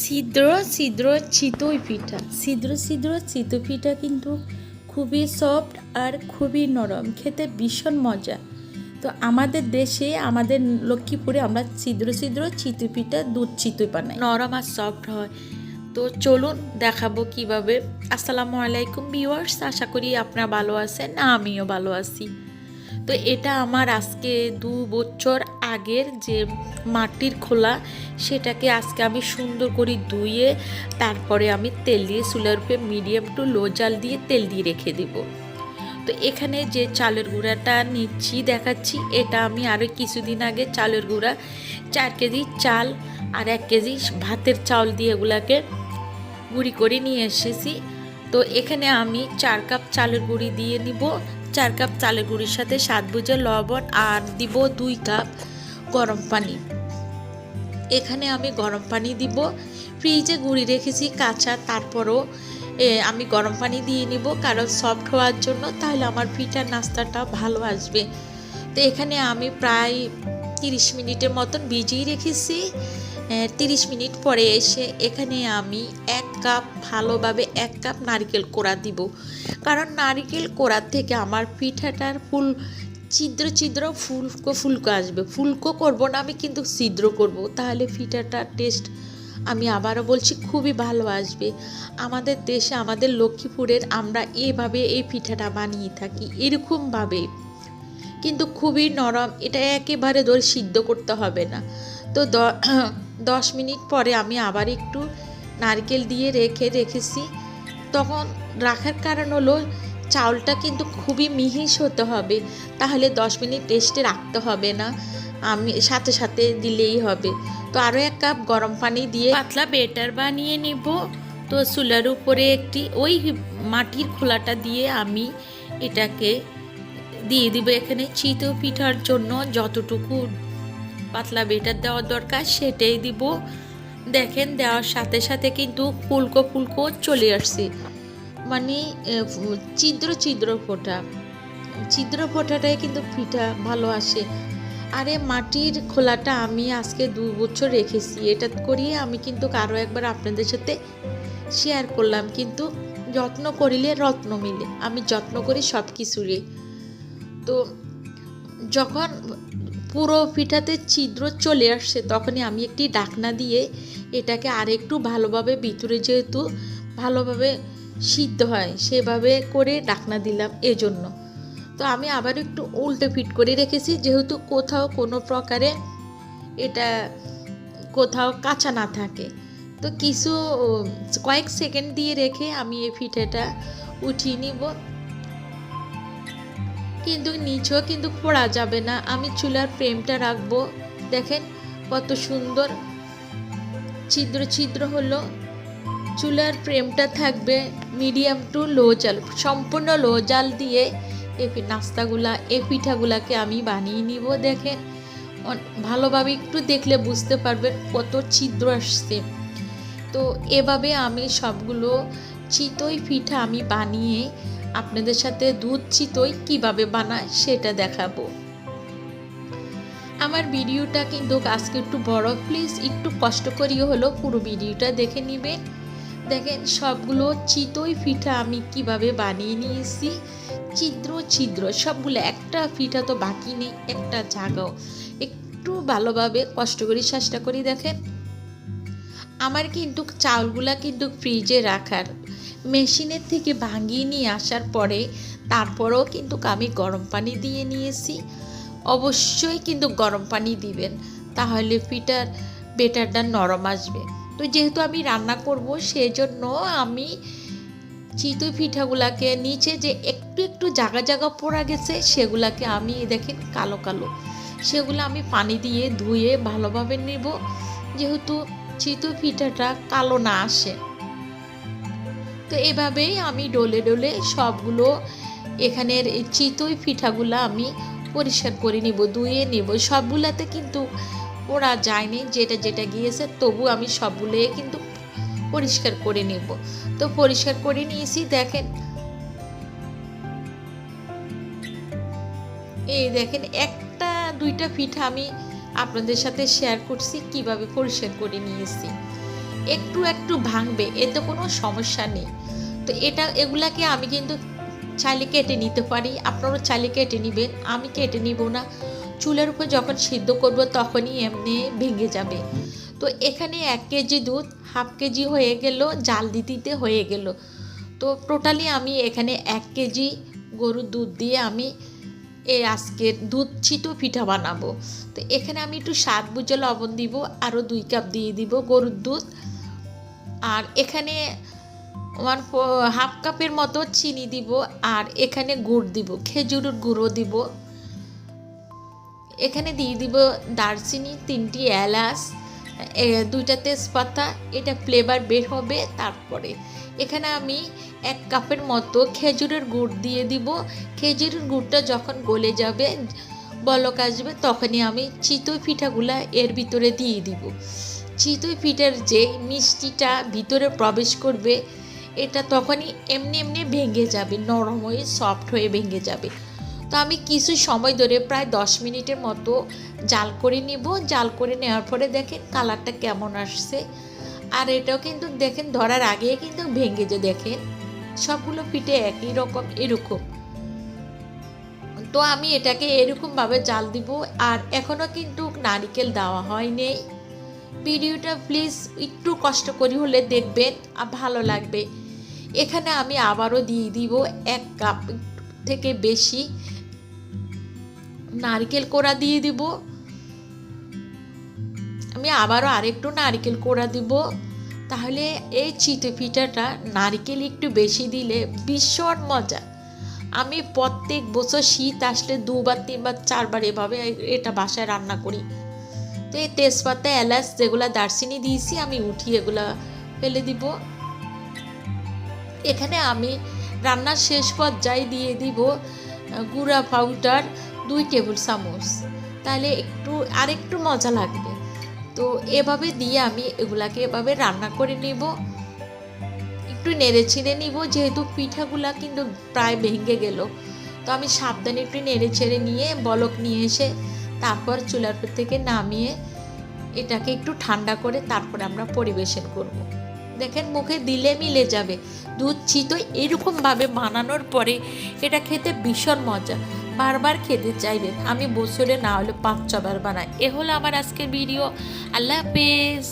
ছিদ্র ছিদ্র চিতই পিঠা। ছিদ্র ছিদ্র চিতই পিঠা কিন্তু খুবই সফট আর খুবই নরম খেতে ভীষণ মজা। তো আমাদের দেশে আমাদের লক্ষ্মীপুরে আমরা ছিদ্র ছিদ্র চিতই পিঠা দুধ চিতই বানাই। নরম আর সফট হয়। তো চলুন দেখাবো কীভাবে। আসসালামু আলাইকুম ভিউয়ার্স আশা করি আপনারা ভালো আছেন আমিও ভালো আছি। তো এটা আমার আজকে দু বছর আগের যে মাটির খোলা, সেটাকে আজকে আমি সুন্দর করে ধুয়ে, তারপরে আমি তেল দিয়ে চুলার উপরে মিডিয়াম টু লো জাল দিয়ে তেল দিয়ে রেখে দিব। তো এখানে যে চালের গুঁড়াটা নিচ্ছি, দেখাচ্ছি, এটা আমি আরও কিছুদিন আগে চালের গুঁড়া, চার কেজি চাল আর এক কেজি ভাতের চাউল দিয়ে এগুলাকে গুঁড়ি করে নিয়ে এসেছি। তো এখানে আমি চার কাপ চালের গুঁড়ি দিয়ে নিব। চার কাপ চালের গুঁড়ির সাথে সাত বুঝে লবণ আর দিব দুই কাপ গরম পানি। এখানে আমি গরম পানি দিব। ফ্রিজে গুঁড়ি রেখেছি কাঁচা, তারপরও আমি গরম পানি দিয়ে নিব। কারণ সফট হওয়ার জন্য তাহলে আমার পিঠার নাস্তাটা ভালো আসবে। তো এখানে আমি প্রায় তিরিশ মিনিটের মতন ভিজিয়ে রেখেছি। তিরিশ মিনিট পরে এসে এখানে আমি এক কাপ ভালোভাবে এক কাপ নারকেল কোড়া দিব। কারণ নারকেল কোড়ার থেকে আমার পিঠাটার ফুল ছিদ্র ছিদ্র ফুলকো ফুলকো আসবে। ফুলকো করব না, আমি কিন্তু ছিদ্র করব। তাহলে পিঠাটার টেস্ট আমি আবারও বলছি, খুবই ভালো আসবে। আমাদের দেশে, আমাদের লক্ষ্মীপুরের আমরা এভাবে এই পিঠাটা বানিয়ে থাকি, এরকমভাবে। কিন্তু খুবই নরম, এটা একেবারে ধরে সিদ্ধ করতে হবে না। তো দশ মিনিট পরে আমি আবার একটু নারকেল দিয়ে রেখে, রেখেছি। তখন রাখার কারণ হলো চাউলটা কিন্তু খুবই মিহিস হতে হবে। তাহলে দশ মিনিট রেস্টে রাখতে হবে না। আমি সাথে সাথে দিলেই হবে। তো আরও এক কাপ গরম পানি দিয়ে পাতলা বেটার বানিয়ে নিব। তো চুলার উপরে একটি ওই মাটির খোলাটা দিয়ে আমি এটাকে দিয়ে দিব এখানে চিতই পিঠার জন্য। যতটুকু পাতলা বেটার দেওয়ার দরকার সেটাই দিব। দেখেন দেওয়ার সাথে সাথে কিন্তু ফুলকো ফুলকো চলে আসছে। মানে ছিদ্র ছিদ্র ফোটা। ছিদ্র ফোটাটাই কিন্তু পিঠা ভালো আসে। আরে, মাটির খোলাটা আমি আজকে দু বছর রেখেছি। এটা করিয়ে আমি কিন্তু আরও একবার আপনাদের সাথে শেয়ার করলাম। কিন্তু যত্ন করিলে রত্ন মিলে। আমি যত্ন করি সব কিছুরই। তো যখন পুরো পিঠাতে ছিদ্র চলে আসছে তখনই আমি একটি ডাকনা দিয়ে এটাকে আরেকটু ভালোভাবে ভিতরে যেহেতু ভালোভাবে সিদ্ধ হয়, সেভাবে করে ডাকনা দিলাম এজন্য। তো আমি আবার একটু উল্টে ফিট করে রেখেছি, যেহেতু কোথাও কোনো প্রকারে এটা কোথাও কাঁচা না থাকে। তো কিছু কয়েক সেকেন্ড দিয়ে রেখে আমি এই পিঠাটা উঠিয়ে নিব। কিন্তু নিচেও কিন্তু পোড়া যাবে না। আমি চুলার ফ্রেমটা রাখব। দেখেন কত সুন্দর ছিদ্র ছিদ্র হলো। চুলার ফ্রেমটা থাকবে মিডিয়াম টু লো জাল, সম্পূর্ণ লো জাল দিয়ে এই নাস্তাগুলা, এই পিঠাগুলাকে আমি বানিয়ে নিব, দেখেন। ভালোভাবে একটু দেখলে বুঝতে পারবেন কত ছিদ্র আসছে। তো এভাবে আমি সবগুলো চিতই পিঠা আমি বানিয়ে আপনাদের সাথে দুধ চিতই কীভাবে বানায় সেটা দেখাবো। আমার ভিডিওটা কিন্তু আজকে একটু বড়, প্লিজ একটু কষ্ট করিও হলো পুরো ভিডিওটা দেখে নেবেন। দেখেন, সবগুলো চিতই পিঠা আমি কীভাবে বানিয়ে নিয়েছি। ছিদ্র ছিদ্র, সবগুলো একটা পিঠা তো বাকি নেই, একটা জাগাও একটু ভালোভাবে কষ্ট করি চেষ্টা করি, দেখেন। আমার কিন্তু চাউলগুলা কিন্তু ফ্রিজে রাখার মেশিনের থেকে ভাঙিয়ে নিয়ে আসার পরে তারপরেও কিন্তু আমি গরম পানি দিয়ে নিয়েছি। অবশ্যই কিন্তু গরম পানি দিবেন, তাহলে পিঠার বেটারটা নরম আসবে। তো যেহেতু আমি রান্না করব, সেজন্য আমি চিতই পিঠাগুলাকে নিচে যে একটু একটু জায়গা জায়গা পড়া গেছে, সেগুলাকে আমি দেখেন কালো কালো। সেগুলো আমি পানি দিয়ে ধুয়ে ভালোভাবে নেব। যেহেতু চিতই পিঠাটা কালো না আসে। তো এভাবেই আমি ডলে ডলে সবগুলো এখানের চিতই পিঠাগুলো আমি পরিষ্কার করে নিব, ধুয়ে নেব। সবগুলাতে কিন্তু ওরা যায়নি, যেটা যেটা গিয়েছে, তবু আমি সবগুলোই কিন্তু পরিষ্কার করে নেব। তো পরিষ্কার করে নিয়েছি, দেখেন। এই দেখেন, একটা, দুইটা পিঠা আমি আপনাদের সাথে শেয়ার করছি, কীভাবে পরিষ্কার করে নিয়েছি। একটু একটু ভাঙবে, এতে কোনো সমস্যা নেই। তো এটা, এগুলাকে আমি কিন্তু চাইলে কেটে নিতে পারি, আপনারাও চাইলে কেটে নেবেন, আমি কেটে নিব না। চুলের উপর যখন সিদ্ধ করব তখনই এমনি ভেঙে যাবে। তো এখানে এক কেজি দুধ, হাফ কেজি হয়ে গেল, জাল দিতে হয়ে গেল। তো টোটালি আমি এখানে এক কেজি গরুর দুধ দিয়ে আমি এই আজকে দুধ ছিটো পিঠা বানাবো। তো এখানে আমি একটু স্বাদ বুঝে লবণ দিব, আরও দুই কাপ দিয়ে দিব গরুর দুধ। আর এখানে ওয়ান হাফ কাপের মতো চিনি দিব, আর এখানে গুড় দিব, খেজুরের গুঁড়ো দিব। এখানে দিয়ে দিব দারচিনি, তিনটি এলাচ দুইটা তেজপাতা, এটা ফ্লেভার বের হবে তারপরে। এখানে আমি এক কাপের মতো খেজুরের গুড় দিয়ে দিব। খেজুরের গুড়টা যখন গলে যাবে, বলক আসবে, তখনই আমি চিতই পিঠাগুলা এর ভিতরে দিয়ে দিব। চিতই পিঠার যে মিষ্টিটা ভিতরে প্রবেশ করবে, এটা তখনই এমনি এমনি ভেঙে যাবে, নরম হয়ে সফট হয়ে ভেঙে যাবে। তো আমি কিছু সময় ধরে প্রায় দশ মিনিটের মতো জাল করে নিব। জাল করে নেওয়ার পরে দেখেন কালারটা কেমন আসছে। আর এটাও কিন্তু দেখেন ধরার আগে কিন্তু ভেঙে যে দেখেন। সবগুলো পিঠে একই রকম, এরকম। তো আমি এটাকে এরকমভাবে জাল দিব। আর এখনও কিন্তু নারিকেল দেওয়া হয়নি ভিডিওটা প্লিজ একটু কষ্ট করি হলে দেখবেন আর ভালো লাগবে। এখানে আমি আবারও দিয়ে দিব এক কাপ থেকে বেশি। নারকেল কোড়া দিয়ে দিব। আমি আবারও আরেকটু নারকেল কোড়া দিব। তাহলে এই চিতে পিঠাটা নারকেল একটু বেশি দিলে ভীষণ মজা। আমি প্রত্যেক বছর শীত আসলে দুবার, তিনবার, চারবার এভাবে এটা বাসায় রান্না করি। তো এই তেজপাতা, এলাচ যেগুলো দারচিনি দিয়েছি, আমি উঠিয়ে এগুলা ফেলে দিব। এখানে আমি রান্নার শেষ পর্যায়ে দিয়ে দিব গুঁড়া পাউডার দুই টেবিল চামচ। তাহলে একটু, আরেকটু মজা লাগবে। তো এভাবে দিয়ে আমি এগুলাকে এভাবে রান্না করে নিব। একটু নেড়ে ছেড়ে নিব, যেহেতু পিঠাগুলা কিন্তু প্রায় ভেঙে গেল। তো আমি সাবধানে একটু নেড়ে ছেড়ে নিয়ে বলক নিয়ে এসে তারপর চুলার থেকে নামিয়ে এটাকে একটু ঠান্ডা করে তারপর আমরা পরিবেশন করব। দেখেন মুখে দিলে মিলে যাবে। দুধ চিতো এরকমভাবে বানানোর পরে এটা খেতে ভীষণ মজা। বারবার খেতে চাইবেন আমি বছরে না হলে পাঁচ ছবার বানাই এ হলো আমার আজকের ভিডিও আল্লাহ হাফেজ।